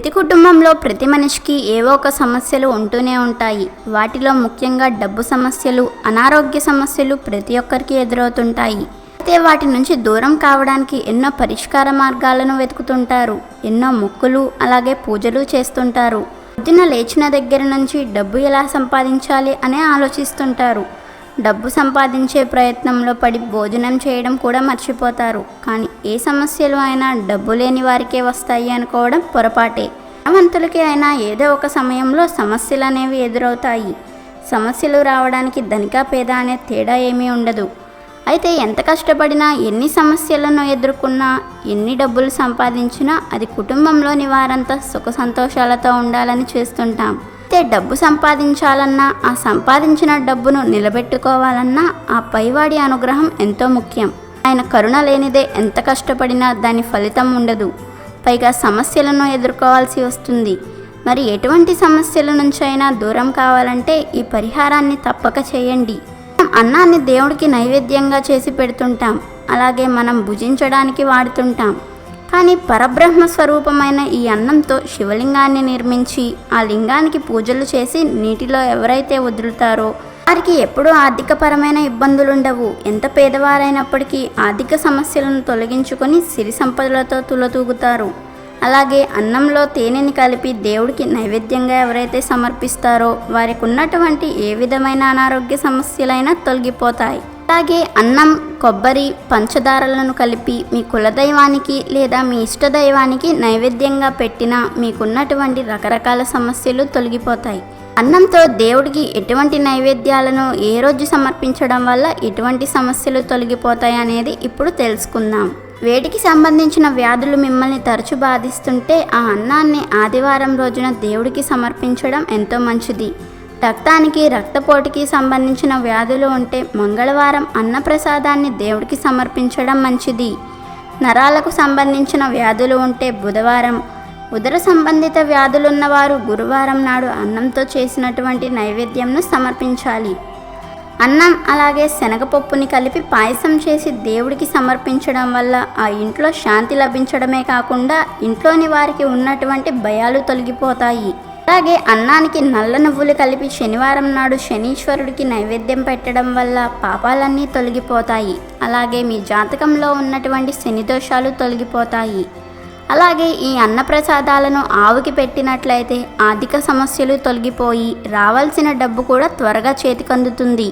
ప్రతి కుటుంబంలో ప్రతి మనిషికి ఏవో ఒక సమస్యలు ఉంటూనే ఉంటాయి. వాటిలో ముఖ్యంగా డబ్బు సమస్యలు అనారోగ్య సమస్యలు ప్రతి ఒక్కరికి ఎదురవుతుంటాయి. అయితే వాటి నుంచి దూరం కావడానికి ఎన్నో పరిష్కార మార్గాలను వెతుకుతుంటారు. ఎన్నో మొక్కులు అలాగే పూజలు చేస్తుంటారు. పొద్దున లేచిన దగ్గర నుంచి డబ్బు ఎలా సంపాదించాలి అనే ఆలోచిస్తుంటారు. డబ్బు సంపాదించే ప్రయత్నంలో పడి భోజనం చేయడం కూడా మర్చిపోతారు. కానీ ఏ సమస్యలు అయినా డబ్బు లేని వారికే వస్తాయి అనుకోవడం పొరపాటే. ధనవంతులకి అయినా ఏదో ఒక సమయంలో సమస్యలు అనేవి ఎదురవుతాయి. సమస్యలు రావడానికి ధనిక పేద అనే తేడా ఏమీ ఉండదు. అయితే ఎంత కష్టపడినా ఎన్ని సమస్యలను ఎదుర్కొన్నా ఎన్ని డబ్బులు సంపాదించినా అది కుటుంబంలోని వారంతా సుఖ సంతోషాలతో ఉండాలని చేస్తుంటాం. అయితే డబ్బు సంపాదించాలన్నా ఆ సంపాదించిన డబ్బును నిలబెట్టుకోవాలన్నా ఆ పైవాడి అనుగ్రహం ఎంతో ముఖ్యం. ఆయన కరుణ లేనిదే ఎంత కష్టపడినా దాని ఫలితం ఉండదు. పైగా సమస్యలను ఎదుర్కోవాల్సి వస్తుంది. మరి ఎటువంటి సమస్యల నుంచైనా దూరం కావాలంటే ఈ పరిహారాన్ని తప్పక చేయండి. మనం అన్నాన్ని దేవుడికి నైవేద్యంగా చేసి పెడుతుంటాం. అలాగే మనం భుజించడానికి వాడుతుంటాం. కానీ పరబ్రహ్మ స్వరూపమైన ఈ అన్నంతో శివలింగాన్ని నిర్మించి ఆ లింగానికి పూజలు చేసి నీటిలో ఎవరైతే వదులుతారో వారికి ఎప్పుడూ ఆర్థికపరమైన ఇబ్బందులుండవు. ఎంత పేదవారైనప్పటికీ ఆర్థిక సమస్యలను తొలగించుకొని సిరి సంపదలతో తులతూగుతారు. అలాగే అన్నంలో తేనెని కలిపి దేవుడికి నైవేద్యంగా ఎవరైతే సమర్పిస్తారో వారికి ఉన్నటువంటి ఏ విధమైన అనారోగ్య సమస్యలైనా తొలగిపోతాయి. అలాగే అన్నం కొబ్బరి పంచదారలను కలిపి మీ కులదైవానికి లేదా మీ ఇష్టదైవానికి నైవేద్యంగా పెట్టినా మీకున్నటువంటి రకరకాల సమస్యలు తొలగిపోతాయి. అన్నంతో దేవుడికి ఎటువంటి నైవేద్యాలను ఏ రోజు సమర్పించడం వల్ల ఎటువంటి సమస్యలు తొలగిపోతాయి అనేది ఇప్పుడు తెలుసుకుందాం. వేటికి సంబంధించిన వ్యాధులు మిమ్మల్ని తరచు బాధిస్తుంటే ఆ అన్నాన్ని ఆదివారం రోజున దేవుడికి సమర్పించడం ఎంతో మంచిది. రక్తానికి రక్తపోటుకి సంబంధించిన వ్యాధులు ఉంటే మంగళవారం అన్నప్రసాదాన్ని దేవుడికి సమర్పించడం మంచిది. నరాలకు సంబంధించిన వ్యాధులు ఉంటే బుధవారం ఉదర సంబంధిత వ్యాధులున్నవారు గురువారం నాడు అన్నంతో చేసినటువంటి నైవేద్యంను సమర్పించాలి. అన్నం అలాగే శనగపప్పుని కలిపి పాయసం చేసి దేవుడికి సమర్పించడం వల్ల ఆ ఇంట్లో శాంతి లభించడమే కాకుండా ఇంట్లోని వారికి ఉన్నటువంటి భయాలు తొలగిపోతాయి. అలాగే అన్నానికి నల్ల నువ్వులు కలిపి శనివారం నాడు శనీశ్వరుడికి నైవేద్యం పెట్టడం వల్ల పాపాలన్నీ తొలగిపోతాయి. అలాగే మీ జాతకంలో ఉన్నటువంటి శని దోషాలు తొలగిపోతాయి. అలాగే ఈ అన్నప్రసాదాలను ఆవుకి పెట్టినట్లయితే ఆర్థిక సమస్యలు తొలగిపోయి రావాల్సిన డబ్బు కూడా త్వరగా చేతికందుతుంది.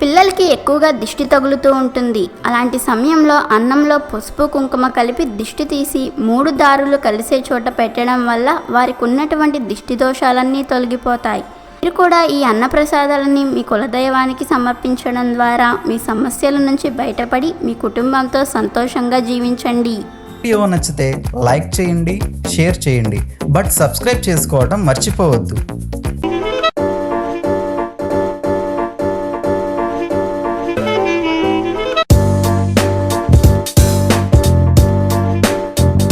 పిల్లలకి ఎక్కువగా దిష్టి తగులుతూ ఉంటుంది. అలాంటి సమయంలో అన్నంలో పసుపు కుంకుమ కలిపి దిష్టి తీసి మూడు దారులు కలిసే చోట పెట్టడం వల్ల వారికి ఉన్నటువంటి దిష్టి దోషాలన్నీ తొలగిపోతాయి. మీరు కూడా ఈ అన్నప్రసాదాలని మీ కులదైవానికి సమర్పించడం ద్వారా మీ సమస్యల నుంచి బయటపడి మీ కుటుంబంతో సంతోషంగా జీవించండి. వీడియో నచ్చితే లైక్ చేయండి షేర్ చేయండి. బట్ సబ్స్క్రైబ్ చేసుకోవడం మర్చిపోవద్దు.